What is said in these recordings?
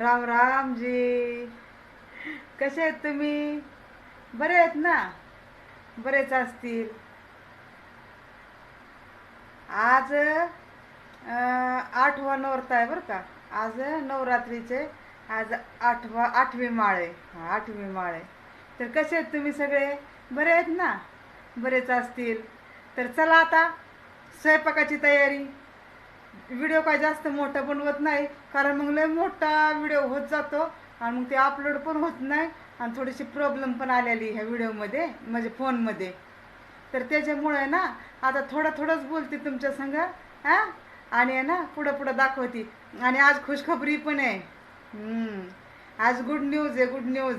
राम राम जी. कसे आहेत तुम्ही? बरे आहेत ना? बरेच असतील. आज आठवा नवरता आहे बरं का? आज नवरात्रीचे आज आठवा आठवी माळ आहे. आठवी माळ आहे. तर कसे आहेत तुम्ही सगळे? बरे आहेत ना? बरेच असतील. तर चला आता स्वयंपाकाची तयारी. व्हिडिओ काय जास्त मोठा बनवत नाही कारण मग लय मोठा व्हिडिओ होत जातो आणि मग ते अपलोड पण होत नाही आणि थोडीशी प्रॉब्लेम पण आलेली ह्या व्हिडिओमध्ये म्हणजे फोनमध्ये तर त्याच्यामुळे ना आता थोडं थोडंच बोलते तुमच्या संग हां? आणि आहे ना पुढं पुढं दाखवते. आणि आज खुशखबरी पण आहे. आज गुड न्यूज आहे गुड न्यूज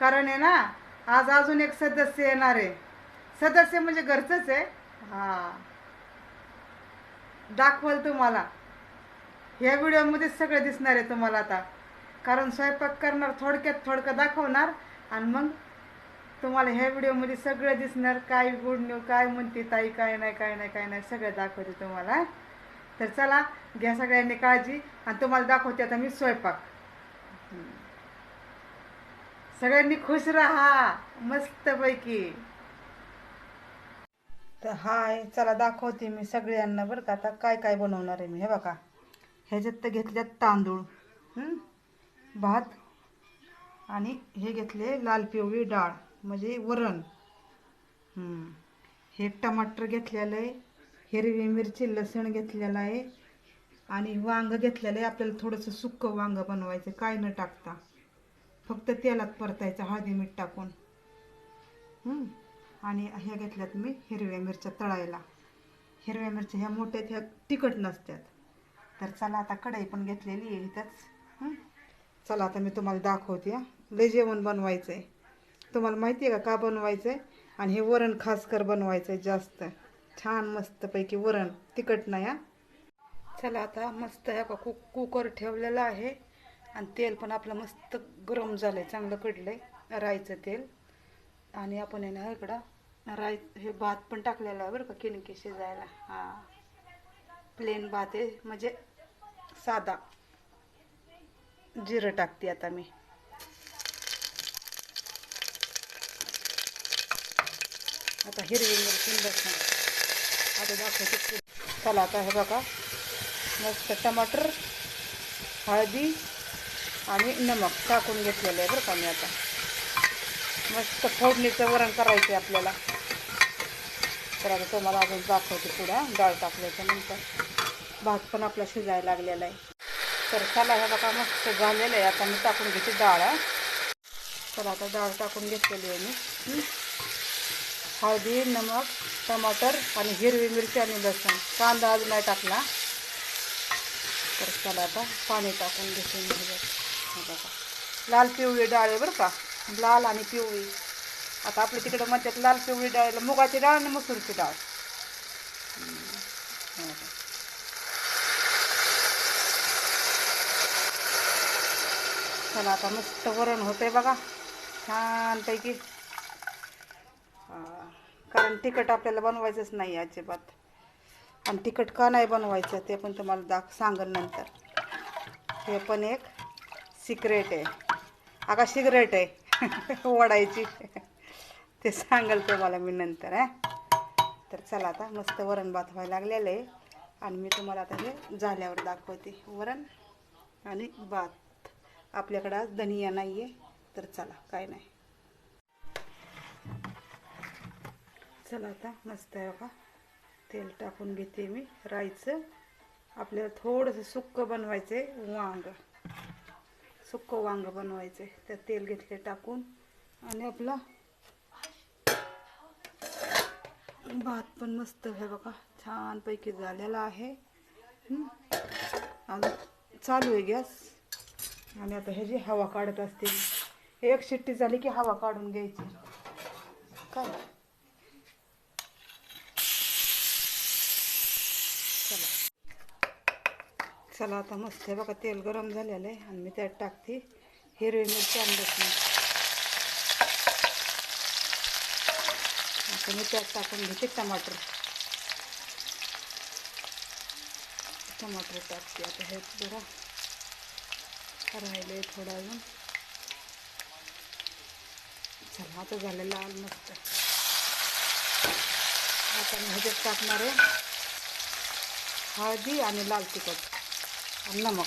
कारण आहे ना आज अजून एक सदस्य येणार आहे. सदस्य म्हणजे घरचंच आहे. हां. दाखवल तुम्हाला. ह्या व्हिडिओमध्ये सगळं दिसणार आहे तुम्हाला आता. कारण स्वयंपाक करणार थोडक्यात थोडकं दाखवणार आणि मग तुम्हाला ह्या व्हिडिओमध्ये सगळं दिसणार. काय गुड न्यू काय म्हणते ताई काय नाही काय नाही काय नाही सगळं दाखवते तुम्हाला. तर चला घ्या सगळ्यांनी काळजी आणि तुम्हाला दाखवते आता मी स्वयंपाक. सगळ्यांनी खुश राहा मस्तपैकी. तर हाय चला दाखवते मी सगळ्यांना बरं का. आता काय काय बनवणार आहे मी हे बघा. ह्याच्यात तर घेतल्यात तांदूळ भात आणि हे घेतले लाल पिवळी डाळ म्हणजे वरण. हे. टमाटर घेतलेलं आहे हिरवी मिरची लसण घेतलेलं आहे आणि वांग घेतलेलं आहे. आपल्याला थोडंसं सुक्कं वांग बनवायचं काय न टाकता. फक्त तेलात परतायचं हळदी मीठ टाकून. हं. आणि ह्या घेतल्यात मी हिरव्या मिरच्या तळायला. हिरव्या मिरच्या ह्या मोठ्यात ह्या तिखट नसतात तर चला आता कढई पण घेतलेली आहे इथंच. चला आता मी तुम्हाला दाखवते हां. लय जेवण बनवायचं आहे तुम्हाला माहिती आहे का का बनवायचं आहे आणि हे वरण खासकर बनवायचं आहे जास्त. छान मस्तपैकी वरण तिखट नाही हा. चला आता मस्त ह्या कु कुकर ठेवलेला आहे. आणि तेल पण आपलं मस्त गरम झालं आहे चांगलं कडलं आहे राईचं तेल. आणि आपण आहे ना इकडं राई हे भात पण टाकलेला आहे बरं का किणकी शिजायला. हां. प्लेन भात आहे म्हणजे साधा. जिरं टाकते आता मी. आता हिरवी मिरची लसूण. आता दाखवते चला आता हे बघा. मस्त टमाटर हळदी आणि नमक टाकून घेतलेलं आहे बरं का मी आता. मस्त फोडणीचं वरण करायचं आहे आपल्याला. तर आता तुम्हाला अजून दाखवते पुढं. डाळ टाकल्याच्या नंतर. भात पण आपला शिजायला लागलेला आहे. तर चला हे बघा मस्त झालेलं आहे. आता मी टाकून घेते डाळ. तर चला आता डाळ टाकून घेतलेली आहे मी. हळदी नमक टमाटर आणि हिरवी मिरची आणि लसूण. कांदा अजून नाही टाकला. तर चला आता पाणी टाकून घेते मी. बघा. लाल पिवळी डाळ आहे बरं का? लाल आणि पिवळी. आता आपल्या तिकडं म्हणतात लाल पिवळी डाळीला मुगाची डाळ आणि मसूरची डाळ. चला आता मस्त वरण होतंय बघा. छानपैकी. कारण तिखट आपल्याला बनवायचंच नाही अजिबात. आणि तिखट का नाही बनवायचं ते पण तुम्हाला दाख सांगेल नंतर. हे पण एक सिक्रेट आहे. अगा सिगरेट आहे. ओढायची. ते सांगाल तुम्हाला मी नंतर हा. तर चला आता मस्त वरण भात व्हायला लागलेलं आहे. आणि मी तुम्हाला आता हे झाल्यावर दाखवते. वरण आणि भात. आपल्याकडं आज धनिया नाही आहे तर चला काय नाही. चला आता मस्त आहे बघा. तेल टाकून घेते मी राईचं. आपल्याला थोडंसं सुक्कं बनवायचं आहे वांग. सुक्कं वांग बनवायचं आहे तेल घेतले टाकून. आणि आपला भात पण मस्त आहे बघा. छानपैकी झालेला आहे. आणि चालू आहे गॅस. आणि आता ह्याची हवा काढत असते एक शिट्टी झाली की हवा काढून घ्यायची. काय? चला. चला आता मस्त आहे बघा तेल गरम झालेलं आहे आणि मी त्यात टाकते हिरवी मिरची आणि लसूण. कमी मी त्यात टाकून घेते टमाटर. टमाटर टाकते. आता हे जरा राहिले थोडा अजून. चला आता झालेला आल मस्त. आता मी ह्याच्यात टाकणार आहे हळदी आणि लाल तिखट आणि नमक.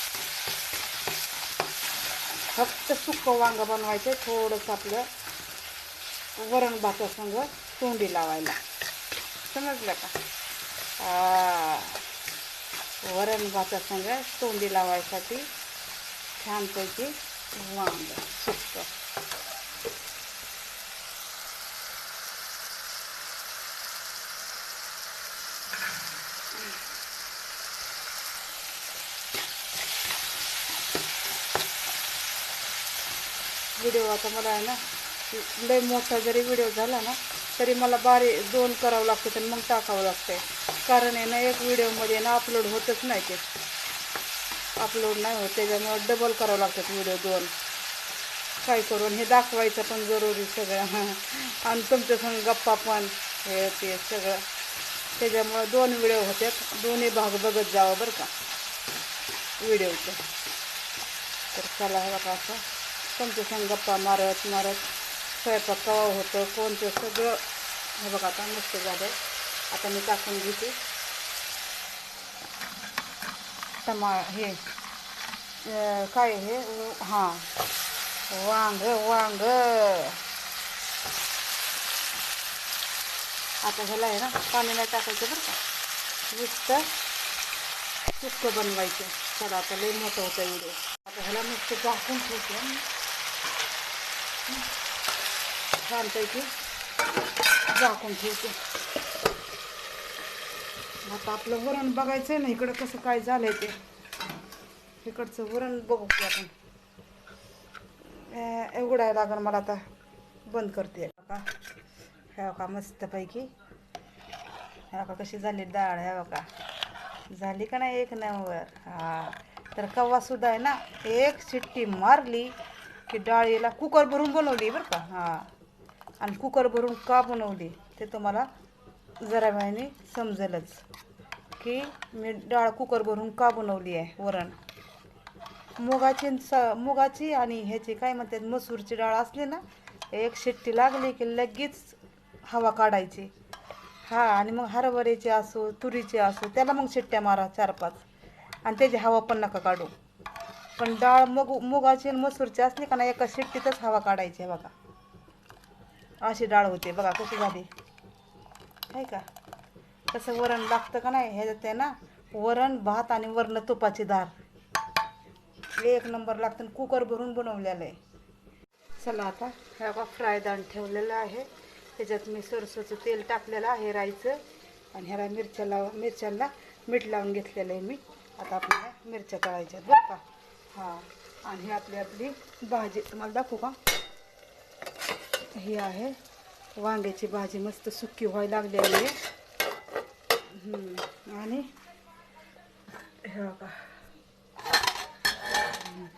फक्त सुकं वांगं बनवायचं थोडंसं आपलं वरण भातासंग तोंडी लावायला. समजलं का? वरण भातासंग तोंडी लावायसाठी छानपैकी वांग सुक व्हिडिओ आता मला आहे ना लय मोठा जरी व्हिडिओ झाला ना तरी मला बारी दोन करावं लागतं आणि मग टाकावं लागते कारण आहे ना एक व्हिडिओमध्ये ना अपलोड होतच नाही ते. अपलोड नाही होत त्याच्यामुळं डबल करावं लागतात व्हिडिओ दोन. काय करून हे दाखवायचं पण जरुरी सगळं. आणि तुमच्या संग गप्पा पण हे ते सगळं. त्याच्यामुळं दोन व्हिडिओ होतात दोन्ही भाग बघत जावं बरं का. व्हिडिओचं तर चला हे बघा असं तुमच्या संग गप्पा मारत मारत स्वयंपाक कवा होतं कोणतं सगळं हे बघा आता मस्त झालं. आता मी टाकून घेते. टमा हे काय हे? हां. वांग वांग. आता ह्याला आहे ना पाणी नाही टाकायचं बरं का? नुसतं सुक्क बनवायचं. चला आता लई मोठं होतं व्हिडिओ आता ह्याला नुसतं झाकून ठेवते. छानपैकी झाकून ठेवते आता आपलं वरण बघायचं आहे ना इकडं कसं काय झालंय ते. इकडचं वरण बघू आपण. अं, उघडायला लागेल मला आता. बंद करते. का ह्या का मस्तपैकी. ह्या का कशी झाली डाळ ह्या का झाली का नाही एक नंबर? हा. तर कव्वा सुद्धा आहे ना एक शिट्टी मारली की डाळीला कुकर भरून बनवली बरं का? हां. आणि कुकर भरून का बनवली ते तुम्हाला जरा वेळाने समजेलच. की मी डाळ कुकर भरून का बनवली आहे वरण? मुगाची स मुगाची आणि ह्याची काय म्हणतात मसूरची डाळ असली ना एक शिट्टी लागली की लगेच हवा काढायची. हा आणि मग हरभऱ्याची असो तुरीची असो त्याला मग शिट्ट्या मारा चार पाच आणि त्याची हवा पण नका काढू. पण डाळ मग मुगाची आणि मसूरची असली का ना एका शिट्टीतच हवा काढायची आहे बघा. अशी डाळ होते बघा कशी झाली. आहे का? कसं वरण लागतं का नाही? ह्याच्यात आहे ना वरण भात आणि वरण तुपाची धार एक नंबर लागतं आणि कुकर भरून बनवलेलं आहे. चला आता ह्या बघा फ्राय दाण ठेवलेलं आहे. त्याच्यात मी सरसोचं तेल टाकलेलं आहे राईचं. आणि ह्याला मिरच्या लाव मिरच्यांना मीठ लावून घेतलेलं आहे मी. आता आपल्याला मिरच्या तळायच्या आहेत बरं का? हां. आणि ही आपली आपली भाजी. तुम्हाला दाखवू का? ही आहे. वांग्याची भाजी मस्त सुकी व्हायला लागलेली आहे. आणि हे बघा.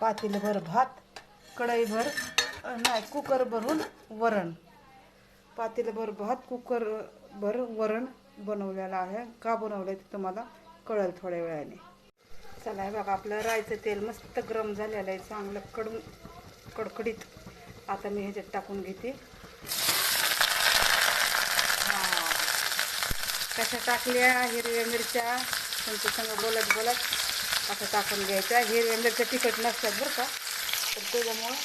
पातेलभर भात कढईभर नाही कुकर भरून वरण. पातेलभर भात कुकर भर वरण बनवलेलं आहे. का बनवलं आहे ते तुम्हाला कळेल थोड्या वेळाने. चला हे बघा आपलं रायचं तेल मस्त गरम झालेलं आहे. चांगलं कडून कडकडीत आता मी ह्याच्यात टाकून घेते. हां. कशा टाकल्या? हिरव्या मिरच्या. तुमच्या संग बोलत बोलत असं टाकून घ्यायच्या हिरव्या मिरच्या तिखट नसतात बरं का. तर त्याच्यामुळं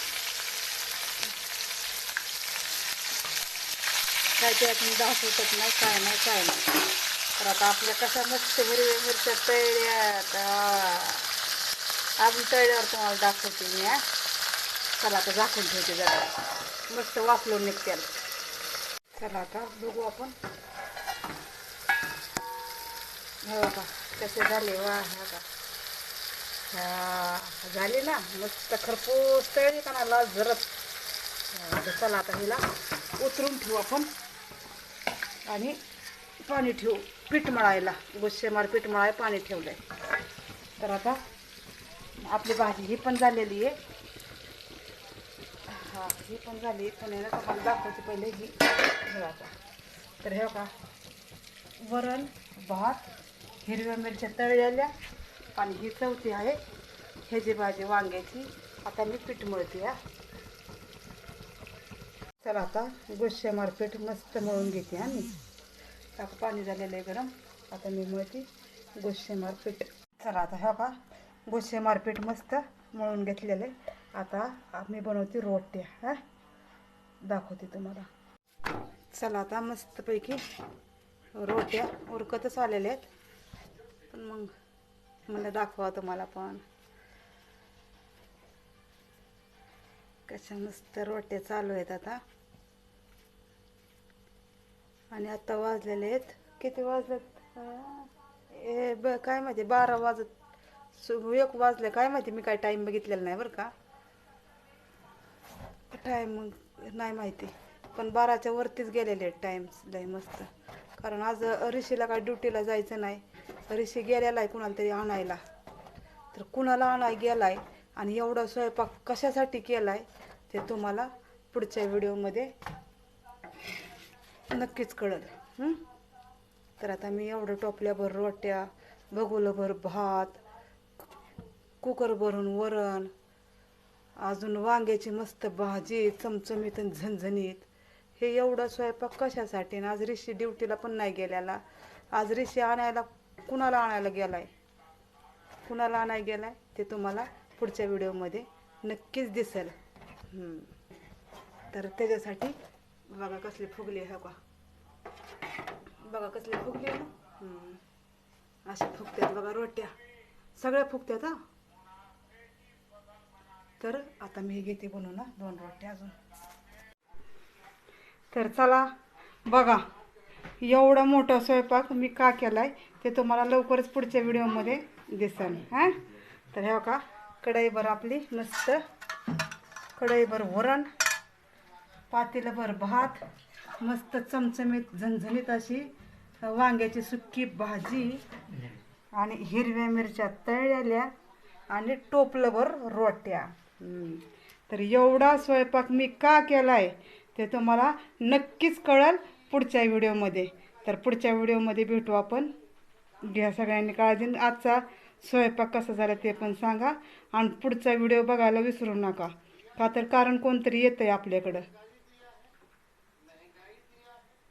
काय त्यातून दास होतच नाही काय नाही काय नाही. तर आता आपल्या कशा मस्त हिरव्या मिरच्या तळल्यात. अजून तळल्यावर तुम्हाला दाखवते मी हा. चला आता झाकून ठेवते जरा. मस्त वाफलून निघतील चला आता बघू आपण. हो का कसे झाले वा हे का हा, झाली ना मस्त खरपूस तळली का ना लाल झरत चला आता हिला उतरून ठेवू आपण. आणि पाणी ठेवू पीठ मळायला. गुस्सेमार पीठ मळाय पाणी ठेवलं आहे तर आता आपली भाजी ही पण झालेली आहे. हा ही पण झाली. पण आहे ना तुम्हाला दाखवते पहिले ही. हे तर हे का वरण भात हिरव्या मिरच्या तळलेल्या. आणि ही चौथी आहे. ह्याची भाजी वांग्याची. आता मी पीठ मळते हा. चला आता गुस्से मारपीठ मस्त मळून घेते आम्ही आता पाणी झालेलं आहे गरम. आता मी मळते गुस्से मारपीठ. चला आता हे का गुस्से मारपीठ मस्त मळून घेतलेलं आहे. आता मी बनवते रोट्या हा? दाखवते तुम्हाला. चला आता मस्तपैकी रोट्या उरकतच आलेल्या आहेत. पण मग मला दाखवा तुम्हाला पण. कशा मस्त रोट्या चालू आहेत आता. आणि आता वाजलेले आहेत. किती वाजलेत? ए ब काय माहिती बारा वाजत एक वाजले काय माहिती मी काय टाईम बघितलेला नाही बरं का. टाईम नाही माहिती. पण बाराच्या वरतीच गेलेले आहेत टाईम लय मस्त. कारण आज ऋषीला काय ड्युटीला जायचं नाही. ऋषी गेलेला आहे कुणाला तरी आणायला. तर कुणाला आणाय गेलाय आणि एवढा स्वयंपाक कशासाठी केलाय ते तुम्हाला पुढच्या व्हिडिओमध्ये नक्कीच कळेल. तर आता मी एवढं टोपल्याभर रोट्या बगुलभर भात कुकर भरून वरण अजून वांग्याची मस्त भाजी चमचमीत आणि झणझणीत. हे एवढं स्वयंपाक कशासाठी? ना आज ऋषी ड्युटीला पण नाही गेल्याला आज ऋषी आणायला कुणाला आणायला गेलाय? कुणाला आणायला गेलाय? ते तुम्हाला पुढच्या व्हिडिओमध्ये नक्कीच दिसेल. तर त्याच्यासाठी बघा कसली फुगली आहे का बघा कसली फुगली आहे. ना अशा फुगत्यात बघा रोट्या. सगळ्या फुगत्यात हा? तर आता मी घेते बनवू ना दोन रोट्या अजून. तर चला बघा एवढा मोठा स्वयंपाक मी का केलाय ते तुम्हाला लवकरच पुढच्या व्हिडिओमध्ये दिसेल हां? तर ह्या का कढईभर आपली मस्त कढईभर वरण पातेलभर भात मस्त चमचमीत झणझणीत अशी वांग्याची सुक्की भाजी आणि हिरव्या मिरच्या तळलेल्या आणि टोपलंभर रोट्या. तर एवढा स्वयंपाक मी का केलाय ते तुम्हाला नक्कीच कळेल पुढच्या व्हिडिओमध्ये. तर पुढच्या व्हिडिओमध्ये भेटू आपण. घ्या सगळ्यांनी काळजी आजचा स्वयंपाक कसा झाला ते पण सांगा. आणि पुढचा व्हिडिओ बघायला विसरू नका. का तर कारण कोणतरी येतं आहे आपल्याकडं.